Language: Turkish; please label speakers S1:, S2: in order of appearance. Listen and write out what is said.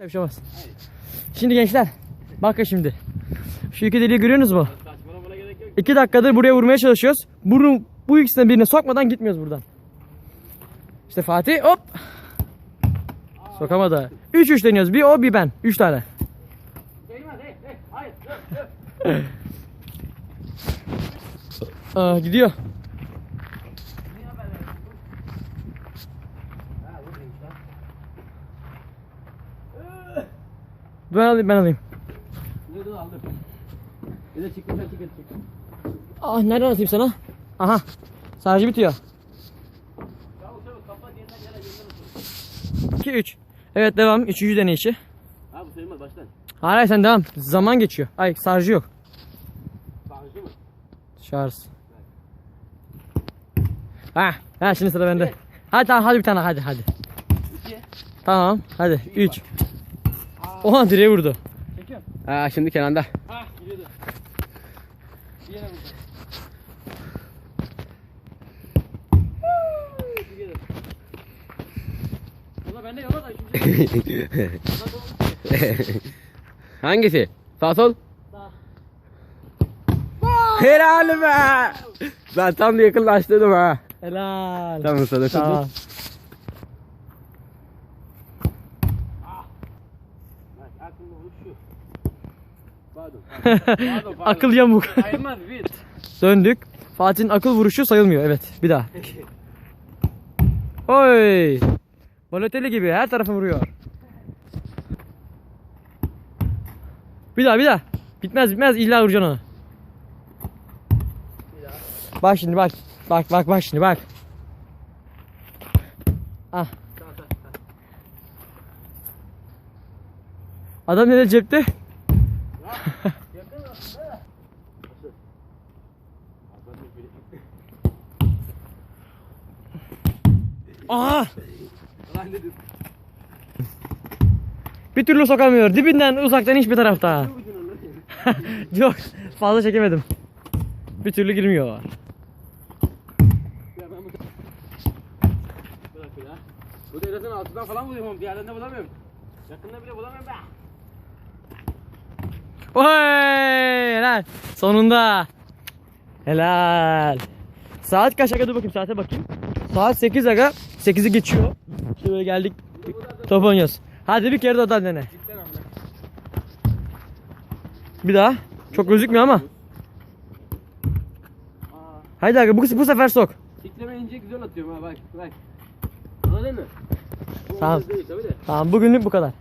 S1: Bir şey olmaz. Şimdi gençler. Bakın şimdi. Şu iki deliği görüyorsunuz mu? İki dakikadır buraya vurmaya çalışıyoruz. Bunu bu ikisinden birine sokmadan gitmiyoruz buradan. İşte Fatih hop. Sokamadı. 3 3 deniyoruz. Bir o bir ben. 3 tane. Aa, gidiyor. Ben alayım ben alayım.
S2: Dur dur aldım. Bir de çıktı sen çıktı çıktı.
S1: Ah nereden atayım sana? Aha. Sadece bitiyor.
S2: Çabuk çabuk kapat yeniden yere yeniden otur.
S1: 2 3. Evet devam. Üçüncü deneyişi.
S2: Ha bu sayılmaz baştan.
S1: Hayır hayır, sen devam. Zaman geçiyor. Ay sarjı yok.
S2: Bağıcı mı?
S1: Şarj. Ha, ha şimdi sıra bende. Hadi tamam hadi bir tane hadi hadi.
S2: İki.
S1: Tamam hadi 3. Oha direğe vurdu.
S2: Çekiyorum.
S1: Ha şimdi Kenan'da.
S2: Ha gidiyordu. Yere vurdu. Bende yola da.
S1: Hangisi? Sağ sol?
S2: Sağ.
S1: Helal be. Ben tam yakınlaştırdım ha.
S2: Helal.
S1: Tamam sana tamam.
S2: Aklımda bu şu. Pardon. Pardon, pardon.
S1: Akıl yamuk.
S2: Bir.
S1: Döndük. Fatih'in akıl vuruşu sayılmıyor. Evet bir daha. Oy. Balotelli gibi her tarafa vuruyor. Bir daha bir daha. Bitmez bitmez illa vuracaksın onu. Bak şimdi bak. Bak bak bak şimdi bak. Ah. Adam nerede cepte? Aha. Bir türlü sokamıyor. Dibinden uzaktan hiçbir tarafta. Yok fazla çekemedim. Bir türlü girmiyor.
S2: Bu... Da altından falan vuruyorum. Bir yerden de bulamıyorum. Yakında bile bulamıyorum ben.
S1: Oy helal. Sonunda. Helal. Saat kaç aga dur bakayım saate bakayım. Saat 8 aga. 8'i geçiyor. Şimdi böyle geldik. Top oynuyoruz. Hadi bir kere odan dene. Bir daha. Çok gözükmüyor ama. Haydi aga bu, bu sefer sok.
S2: tiklemeyince güzel atıyorum ha bak bak. Anladın mı?
S1: Tamam. Tamam bugünlük bu kadar.